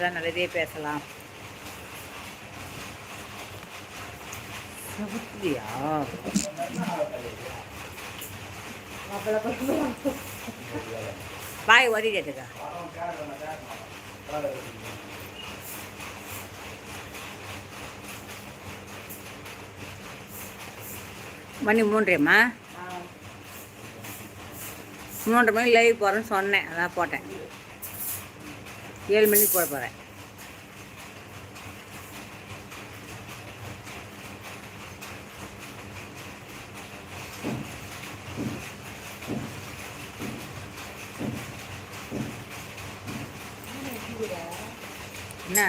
பேசலாம் நல்லதே பேசலாம். பாய் ஓடிட்டுக்கா மணி மூன்றேம்மா மூன்றரை மணி லைவ் போகிறேன்னு சொன்னேன் அதான் போட்டேன். ஏழு மணிக்கு போட போகிறேன் என்ன?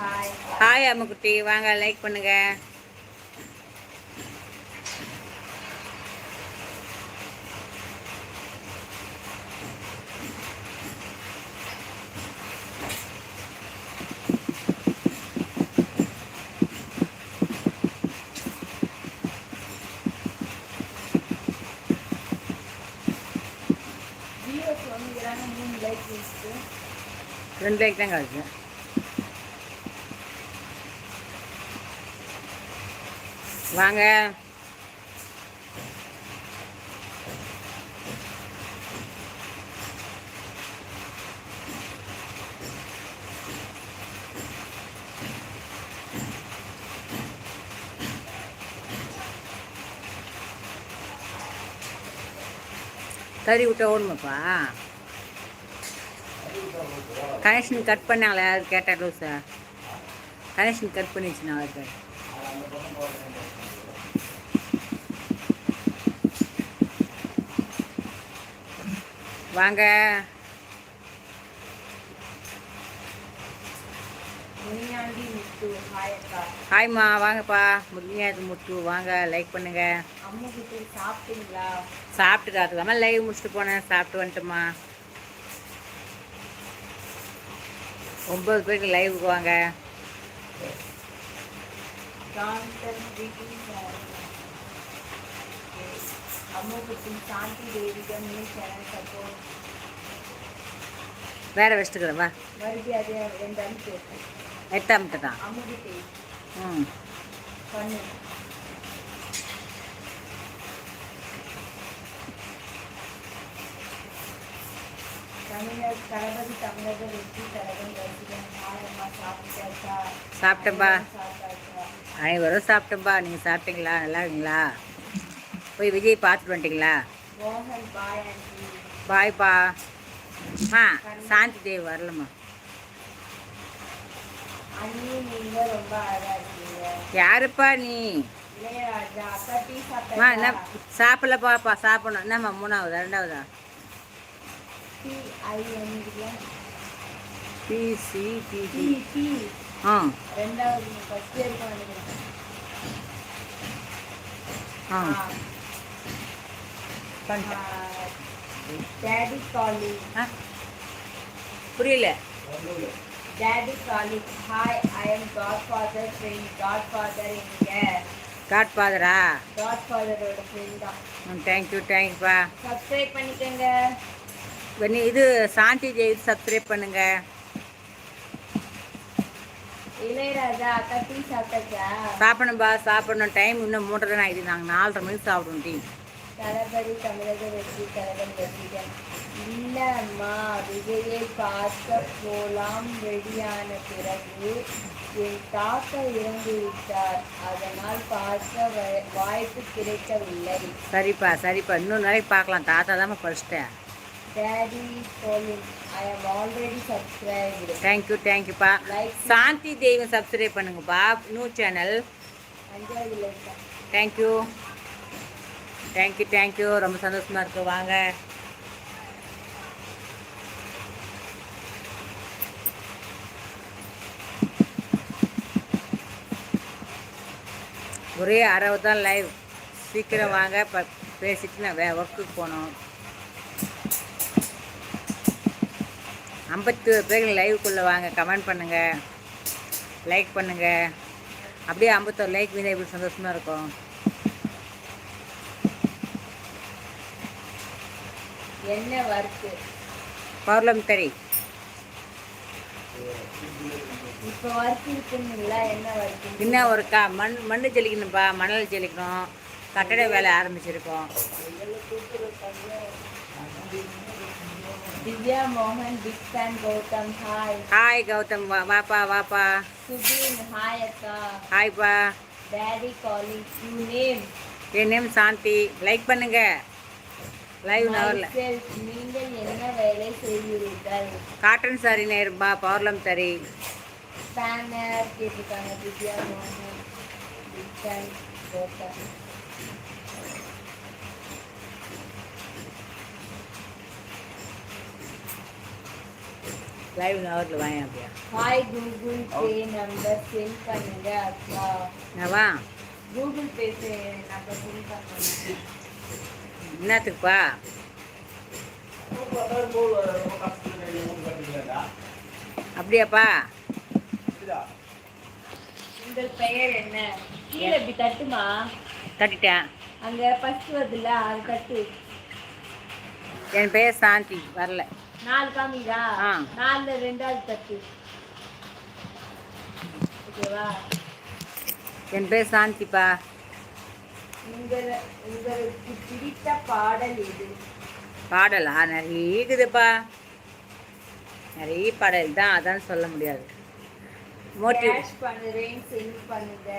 ஹாய் ஹாய் அம்முக்குட்டி வாங்க லைக் பண்ணுங்க. மூணு லைட் ரெண்டு லைக் தான் காசு வாங்க. கறி விட்டா ஓடுமாப்பா? கனெக்ஷன் கட் பண்ணாங்களே அது கேட்டார் லூசா கனெக்ஷன் கட் பண்ணிடுச்சு நான் அதுக்கு வாங்க. ஹாய்மா வாங்கப்பா. முருங்கையாது முட்டு வாங்க. லைக் பண்ணுங்க. சாப்பிட்டீங்களா? சாப்பிட்டு காத்துக்காம லைவ் முடிச்சுட்டு போனேன். சாப்பிட்டு வந்துட்டுமா ஒம்பது பேருக்கு லைவுக்கு வாங்க. ஜான்சன் greetings அம்முக்குட்டி சாந்தி தேவிகம் நியூ சேனல் சப்போர்ட் வேற வச்சுட்டுக்கிறேன் வா மறுபடியும் அதே ரெண்டு அனுப்பி எட்டாமத்து தான் அம்முக்குட்டி ம் தமிழர் தளபதி தமிழக வெற்றி கழகம் ரசிகன் ஆயம்மா சாப்பிட்டாச்சா? சாப்பிட்டேன்பா. சாப்பிட்டாச்சா? அனைவரும் சாப்பிட்டோம்பா நீங்கள் சாப்பிட்டீங்களா? நல்லா இருக்கீங்களா? போய் விஜய் பார்த்துட்டு வந்துட்டீங்களா? மோகன் பாய் ஆண்டி. பாய்ப்பா. ஆ சாந்தி தேவி வரலம்மா. அண்ணி நீங்க ரொம்ப அழகா இருக்கீங்க. யாருப்பா நீ? இளையராஜா அக்கா டீ அம்மா என்ன சாப்பிட்டா சாப்பிடலப்பாப்பா சாப்பிடணும். என்னம்மா மூணாவதா ரெண்டாவதா? பிசி டீ பிசி டீ ஆ. ரெண்டாவது ஃபர்ஸ்ட் இயருக்கு வந்துக்கிறேன் ஆ. டேடி புரியல. டேடி காலி hi I am godfather friend godfather எங்க காட் ஃபாதரா காட் ஃபாதரோட ஃப்ரெண்ட் தான் தேங்க்யூ தேங்க்யூப்பா சப்ஸ்கிரைப் பண்ணிக்கோங்க. வெண்ணி இது சாந்தி தேவி சப்ஸ்கிரைப் பண்ணுங்க. சாப்பிடணும்பா சாப்பிடணும் டைம் இன்னும் மூன்றரை தான் ஆகிடுது நாங்கள் நாலரை மணிக்கு சாப்பிடுவோம் டீ. தளபதி தமிழக வெற்றி கழகம் ரசிகன் இல்ல அம்மா விஜயை பார்க்க போலாம். ரெடியான பிறகு என் தாத்தா இறந்து விட்டார். அதனால் பார்க்க வாய்ப்பு கிடைக்கவில்லை. சரிப்பா சரிப்பா. இன்னொரு நாளைக்கு பார்க்கலாம். தாத்தா தான் first daddy calling I am already subscribed. Thank you தேங்க்யூப்பா சாந்தி தெய்வ சப்ஸ்கிரைப் பண்ணுங்கப்பா நியூ சேனல் அஞ்சாவது like thank you thank you thank you ரொம்ப சந்தோஷமா இருக்கு வாங்க. ஒரே அரவு தான் லைவ் சீக்கிரம் வாங்க ப பேசிட்டு நான் வே ஒர்க்குக்கு போகணும். ஐம்பத்தி பேர் லைவுக்குள்ளே வாங்க கமெண்ட் பண்ணுங்கள் லைக் பண்ணுங்கள் அப்படியே ஐம்பத்தோரு லைக் வீணா இப்படி சந்தோஷமாக இருக்கும். என்ன வறுத்து பௌர்ணமி தறி. இப்போ வறுத்து இருக்குங்களா என்ன வறுத்து என்ன ஒர்க்கா மண் மண் ஜெலிக்கணும்ப்பா மணல் ஜெலிக்கணும் கட்டட வேலை ஆரம்பிச்சிருக்கோம். திவ்யா மோகன் big fan Gautham hi hi Gautham வாப்பா வாப்பா சுபீன் ஹாய் அக்கா ஹாய்ப்பா டேடி காலிங் யூ நேம் என் நேம் சாந்தி லைக் பண்ணுங்க. லைவ் நவரில் நீங்கள் என்ன வேலை செய்கிறீர்கள்? காட்டன் சாரி நேரும்பா பௌர்ணம் தறி ஸ்பேனர் கேட்டிருக்காங்க திவ்யா மோகன் பிக் ஃபேன் கௌதம் லைவ் நவரில் வாங்க அப்படியா? Hi Google Pay number send பண்ணுங்க. அக்கா என்னவா? கூகுள் பே நம்பர் சென்ட் பண்ணுங்க. என்னத்துக்குப்பா? அப்படியாப்பா? உங்கள் பெயர் என்ன? கீழே இப்படி தட்டுமா? தட்டிட்டேன் அங்க ஃபர்ஸ்ட் வருதுல்ல அது தட்டு. என் பெயர் சாந்தி வரல. நாலு ஆ. நாலுல ரெண்டாவது தட்டு. ஓகேவா? என் பேர் சாந்திப்பா. உங்கள் உங்களுக்கு பிடித்த பாடல் எது? பாடலா? நிறைய இருக்குதுப்பா நிறைய பாடல் தான் அதான் சொல்ல முடியாது. மோட்டிவ் கேஷ் பண்ணுறேன் சென்ட் பண்ணுங்க.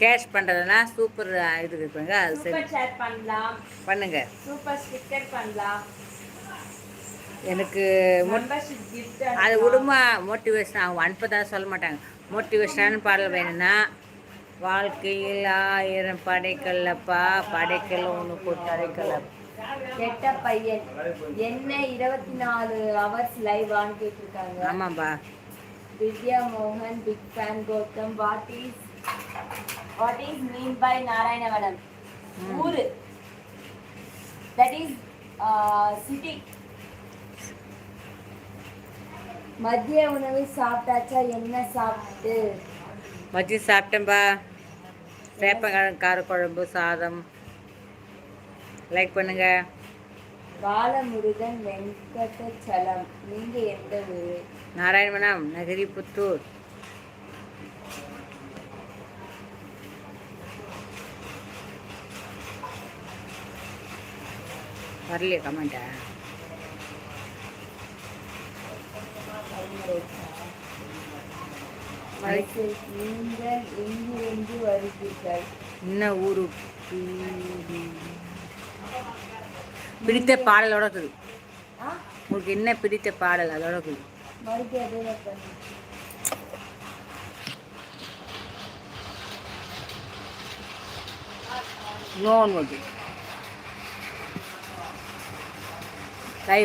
கேஷ் பண்ணுறதுனா சூப்பர் இது அது சூப்பர் பண்ணலாம். பண்ணுங்க. சூப்பர் ஸ்டிக்கர் பண்ணலாம். எனக்கு அது விடுமா மோட்டிவேஷன் அவங்க அனுப்பதான் சொல்ல மாட்டாங்க. மோட்டிவேஷனான பாடல் வேணும்னா வாழ்க்கையில் ஆயிரம் படைக்கல்லப்பா படைக்கல் உனக்கு தடைக்கல கெட்ட பையன். என்ன இருபத்தி நாலு ஹவர்ஸ் லைவான்னு கேட்டிருக்காங்க. ஆமாம்பா. திவ்யா மோகன் big fan Gautham. What is what is mean by Narayanavanam. ஊரு. தட் இஸ் சிட்டி மதிய உணவு சாப்பிட்டாச்சா? என்ன சாப்பிட்டு? மதியம் சாப்பிட்டேன்பா. சேப்பங்கிழங்கு காரக்குழம்பு சாதம். லைக் பண்ணுங்க. பாலமுருகன் வெங்கடச்சலம். நீங்க எந்த ஊரு? நாராயணவனம் நகரி புத்தூர். வரலையே கமெண்ட்டா? நீங்கள் எங்கிருந்து வருகிறீர்கள் என்ன ஊரு? பிடித்த பாடலோட இருக்குது உங்களுக்கு என்ன பிடித்த பாடல்? அதோட இருக்குது நோன் ஓகே